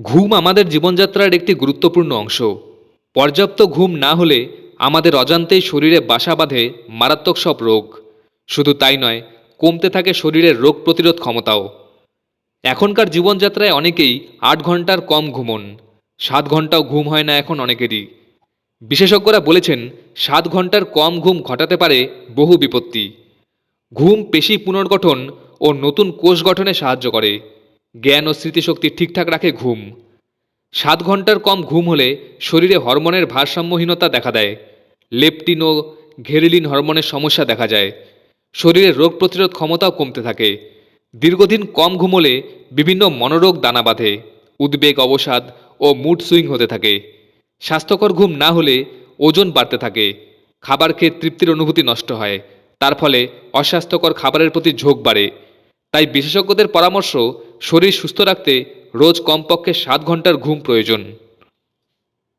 ঘুম আমাদের জীবনযাত্রার একটি গুরুত্বপূর্ণ অংশ। পর্যাপ্ত ঘুম না হলে আমাদের অজান্তেই শরীরে বাসা বাঁধে মারাত্মক সব রোগ। শুধু তাই নয়, কমতে থাকে শরীরের রোগ প্রতিরোধ ক্ষমতাও। এখনকার জীবনযাত্রায় অনেকেই আট ঘণ্টার কম ঘুমন। সাত ঘন্টাও ঘুম হয় না এখন অনেকেরই। বিশেষজ্ঞরা বলেছেন, সাত ঘণ্টার কম ঘুম ঘটাতে পারে বহু বিপত্তি। ঘুম পেশি পুনর্গঠন ও নতুন কোষ গঠনে সাহায্য করে। জ্ঞান ও স্মৃতিশক্তি ঠিকঠাক রাখে ঘুম। সাত ঘণ্টার কম ঘুম হলে শরীরে হরমোনের ভারসাম্যহীনতা দেখা দেয়। লেপটিন ও ঘেরিলিন হরমোনের সমস্যা দেখা যায়। শরীরের রোগ প্রতিরোধ ক্ষমতাও কমতে থাকে। দীর্ঘদিন কম ঘুমলে বিভিন্ন মনোরোগ দানা বাঁধে, উদ্বেগ, অবসাদ ও মুড সুইং হতে থাকে। স্বাস্থ্যকর ঘুম না হলে ওজন বাড়তে থাকে। খাবার খেয়ে তৃপ্তির অনুভূতি নষ্ট হয়, তার ফলে অস্বাস্থ্যকর খাবারের প্রতি ঝোঁক বাড়ে। তাই বিশেষজ্ঞদের পরামর্শ শরীর সুস্থ রাখতে রোজ কমপক্ষে সাত ঘণ্টার ঘুম প্রয়োজন।